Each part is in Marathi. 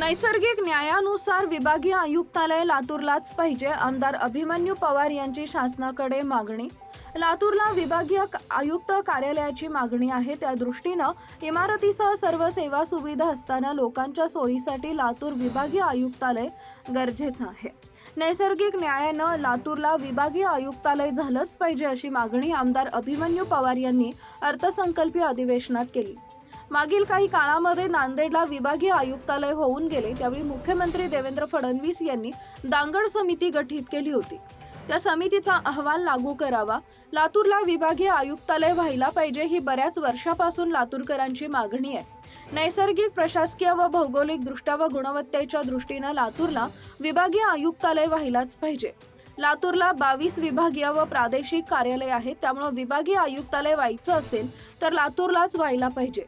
नैसर्गिक न्यायानुसार विभागीय आयुक्तालय लातूरलाच पाहिजे. आमदार अभिमन्यू पवार यांची शासनाकडे मागणी. लातूरला विभागीय आयुक्त कार्यालयाची मागणी आहे. त्या दृष्टीनं इमारतीसह सर्व सेवा सुविधा असताना लोकांच्या सोयीसाठी लातूर विभागीय आयुक्तालय गरजेचं आहे. नैसर्गिक न्यायानं लातूरला विभागीय आयुक्तालय झालंच पाहिजे अशी मागणी आमदार अभिमन्यू पवार यांनी अर्थसंकल्पीय अधिवेशनात केली. मागील काही काळामध्ये नांदेडला विभागीय आयुक्तालय होऊन गेले त्यावेळी मुख्यमंत्री देवेंद्र फडणवीस यांनी दांगड समिती गठीत केली होती. त्या समितीचा अहवाल लागू करावा. लातूरला विभागीय आयुक्तालय व्हायला पाहिजे ही बऱ्याच वर्षापासून लातूरकरांची मागणी आहे. नैसर्गिक प्रशासकीय व भौगोलिक दृष्ट्या व गुणवत्तेच्या दृष्टीनं लातूरला विभागीय आयुक्तालय व्हायलाच पाहिजे. लातूरला बावीस विभागीय व प्रादेशिक कार्यालय आहेत त्यामुळे विभागीय आयुक्तालय व्हायचं असेल तर लातूरलाच व्हायला पाहिजे.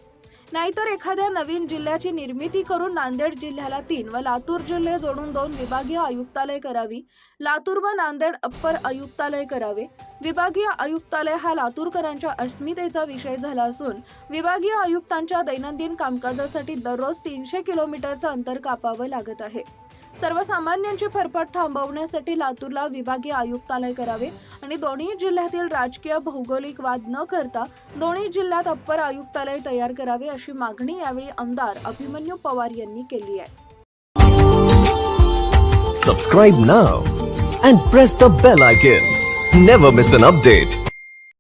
नाहीतर एखाद्या नवीन जिल्ह्याची निर्मिती करून नांदेड जिल्ह्याला तीन व लातूर जिल्हे जोडून दोन विभागीय आयुक्तालय करावी. लातूर व नांदेड अप्पर आयुक्तालय करावे. विभागीय आयुक्तालय हा लातूरकरांच्या अस्मितेचा विषय झाला असून विभागीय आयुक्तांच्या दैनंदिन कामकाजासाठी दररोज तीनशे किलोमीटरचं अंतर कापावं लागत आहे. सर्वसामान्यांची फरफट थांबवण्यासाठी लातूरला विभागीय आयुक्तालय करावे. आणि दोन्ही जिल्ह्यातील राजकीय भौगोलिक वाद न करता दोन्ही जिल्ह्यात अप्पर आयुक्तालय तयार करावे अशी मागणी यावेळी आमदार अभिमन्यू पवार यांनी केली आहे. Subscribe now and press the bell icon never miss an update